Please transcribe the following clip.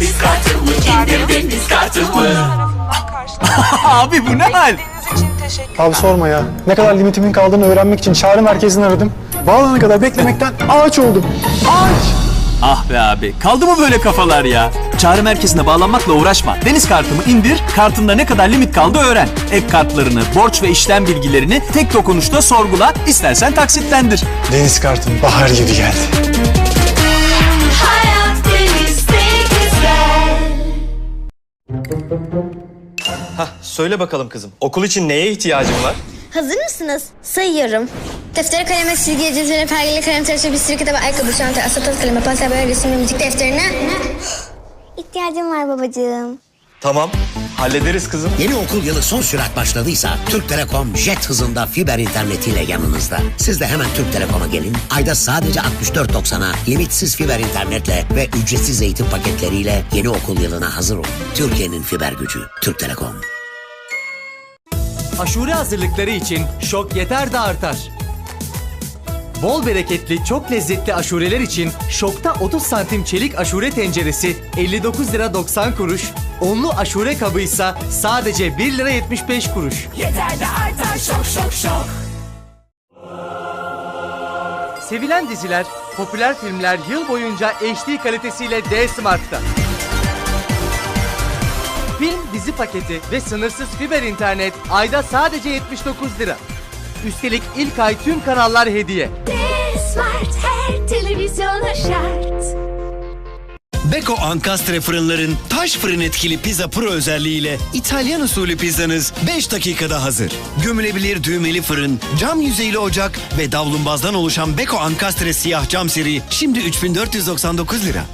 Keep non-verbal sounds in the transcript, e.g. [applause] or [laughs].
deniz kartımı indir deniz kartımı [laughs] Abi bu ne hal? Abi sorma ya. Ne kadar limitimin kaldığını öğrenmek için çağrı merkezini aradım. Bağlanana kadar beklemekten ağaç oldum. Ağaç! Ah be abi kaldı mı böyle kafalar ya? Çağrı merkezine bağlanmakla uğraşma. Deniz kartımı indir, kartında ne kadar limit kaldı öğren. Ek kartlarını, borç ve işlem bilgilerini tek dokunuşta sorgula, istersen taksitlendir. Deniz kartım bahar gibi geldi. Söyle bakalım kızım. Okul için neye ihtiyacın var? Hazır mısınız? Sayıyorum. Deftere, kaleme, silgi, cetvel, pergeli, kalem, tıraşı, bir sürü kitap, ayakkabı, çanta, asetat kalemi, pastel, boya, resim ve müzik defterine... İhtiyacım var babacığım. Tamam. Hallederiz kızım. Yeni okul yılı son sürat başladıysa Türk Telekom jet hızında fiber internetiyle yanınızda. Siz de hemen Türk Telekom'a gelin. Ayda sadece 64.90'a limitsiz fiber internetle ve ücretsiz eğitim paketleriyle yeni okul yılına hazır olun. Türkiye'nin fiber gücü. Türk Telekom. Aşure hazırlıkları için şok yeter de artar. Bol bereketli, çok lezzetli aşureler için şokta 30 santim çelik aşure tenceresi 59 lira 90 kuruş, onlu aşure kabı ise sadece 1 lira 75 kuruş. Yeter de artar şok şok şok Sevilen diziler, popüler filmler yıl boyunca HD kalitesiyle D-Smart'ta. Film dizi paketi ve sınırsız fiber internet ayda sadece 79 lira. Üstelik ilk ay tüm kanallar hediye. Smart her televizyona şart Beko Ankastre fırınların taş fırın etkili pizza pro özelliğiyle İtalyan usulü pizzanız 5 dakikada hazır. Gömülebilir düğmeli fırın, cam yüzeyli ocak ve davlumbazdan oluşan Beko Ankastre siyah cam seri şimdi 3499 lira.